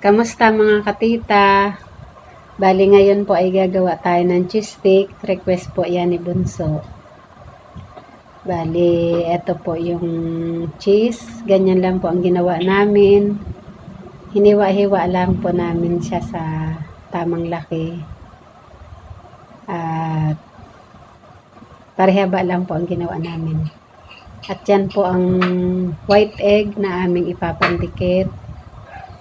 Kamusta mga katita? Bali ngayon po ay gagawa tayo ng cheese stick. Request po yan ni Bunso. Bali, eto po yung cheese. Ganyan lang po ang ginawa namin. Hiniwa-hiwa lang po namin siya sa tamang laki. At parehaba lang po ang ginawa namin. At yan po ang white egg na aming ipapandikit.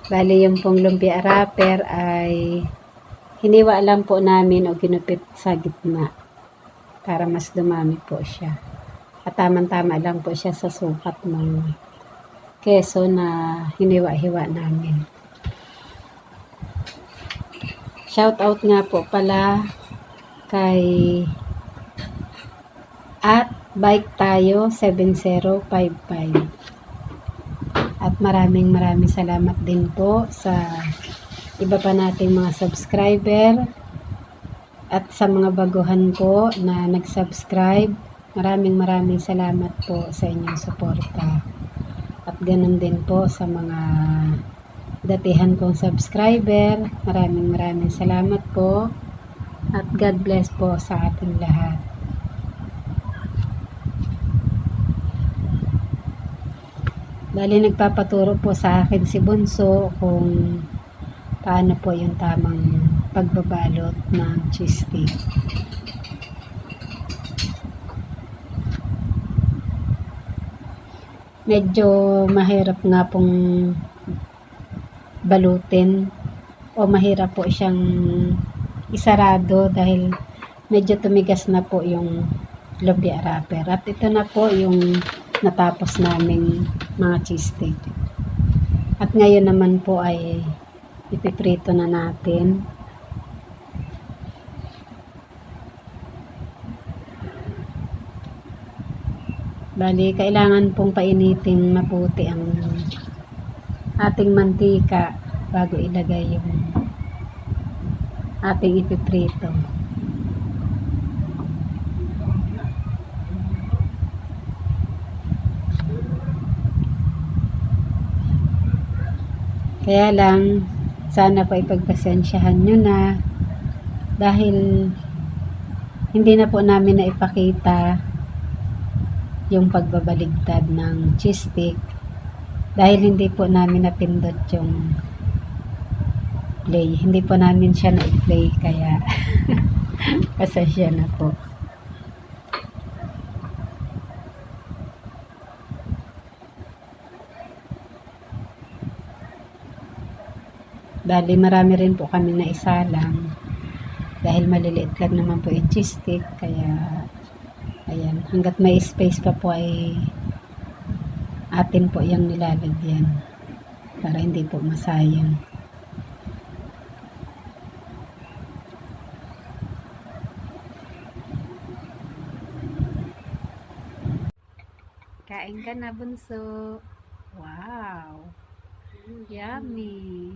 Bali yung pong lumpia wrapper ay hiniwa lang po namin o ginupit sa gitna para mas dumami po siya. At tamang-tama lang po siya sa sukat ng keso na hiniwa-hiwa namin. Shout out nga po pala kay at bike tayo 7055. Maraming maraming salamat din po sa iba pa nating mga subscriber at sa mga baguhan po na nag-subscribe. Maraming maraming salamat po sa inyong suporta. At ganun din po sa mga datihan kong subscriber. Maraming maraming salamat po. At God bless po sa ating lahat. Bali, nagpapaturo po sa akin si Bunso kung paano po yung tamang pagbabalot ng cheese stick. Medyo mahirap nga pong balutin o mahirap po siyang isarado dahil medyo tumigas na po yung lumpia wrapper. At ito na po yung natapos naming mga cheese. At ngayon naman po ay ipiprito na natin. Bali, kailangan pong painitin mabuti ang ating mantika bago ilagay yung ating ipiprito. Kaya lang, sana po ipagpasensyahan nyo na dahil hindi na po namin na ipakita yung pagbabaligtad ng cheese stick dahil hindi po namin napindot yung play. Hindi po namin siya na-play kaya pasensya na po. Bali, marami rin po kami na isalang dahil maliliit lang naman po yung cheese stick kaya ayan, hanggat may space pa po ay atin po yung nilalagyan para hindi po masayang. Kain ka na, bunso. Wow. Yummy.